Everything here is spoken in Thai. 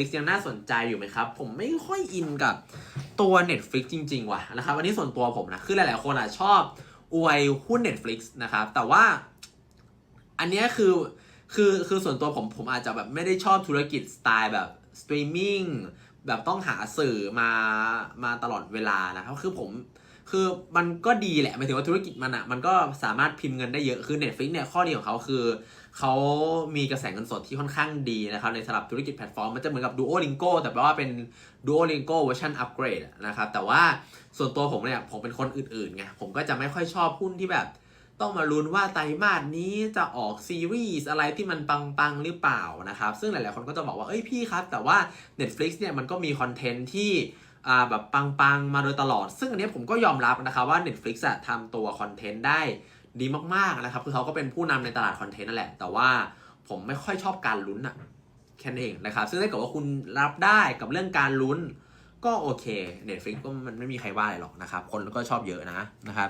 Netflix ยังน่าสนใจอยู่ไหมครับ ผมไม่ค่อยอินกับตัว Netflix จริง ๆ ว่ะนะครับ อันนี้ส่วนตัวผมนะ คือหลาย ๆ คนอะชอบอวยหุ้น Netflix นะครับ แต่ว่าอันนี้คือคือคือส่วนตัวผมผมอาจจะแบบไม่ได้ชอบธุรกิจสไตล์แบบสตรีมมิ่งแบบต้องหาสื่อมามาตลอดเวลานะครับคือผม คือมันก็ดีแหละหมายถึงว่าธุรกิจมันอะมันก็สามารถพิมพ์เงินได้เยอะคือ Netflix เนี่ยข้อดีของเขาคือเขามีกระแสเงินสดที่ค่อนข้างดีนะครับในสำหรับธุรกิจแพลตฟอร์มมันจะเหมือนกับ Duolingo แต่แปลว่าเป็น Duolingo เวอร์ชันอัปเกรดนะครับแต่ว่าส่วนตัวผมเนี่ยผมเป็นคนอื่นๆไงผมก็จะไม่ค่อยชอบหุ้นที่แบบ ต้องมาลุ้นว่าไตรมาสนี้จะออกซีรีส์อะไรที่มันปังๆหรือเปล่านะครับซึ่งหลายๆคนก็จะบอกว่าเอ้ยพี่ครับ แต่ว่า Netflix เนี่ยมันก็มีคอนเทนต์ที่ แบบปังๆ มาโดยตลอด ซึ่งอันนี้ผมก็ยอมรับนะครับว่า Netflix อะทำตัวคอนเทนต์ได้ดีมากๆนะครับคือเขาก็เป็นผู้นำในตลาดคอนเทนต์นั่นแหละ แต่ว่าผมไม่ค่อยชอบการลุ้นอะแค่นั้นเองนะครับ ซึ่งถ้าเกิดว่าคุณรับได้กับเรื่องการลุ้น ก็โอเค Netflix ก็มันไม่มีใครว่าอะไรหรอกนะครับ คนก็ชอบเยอะนะนะครับ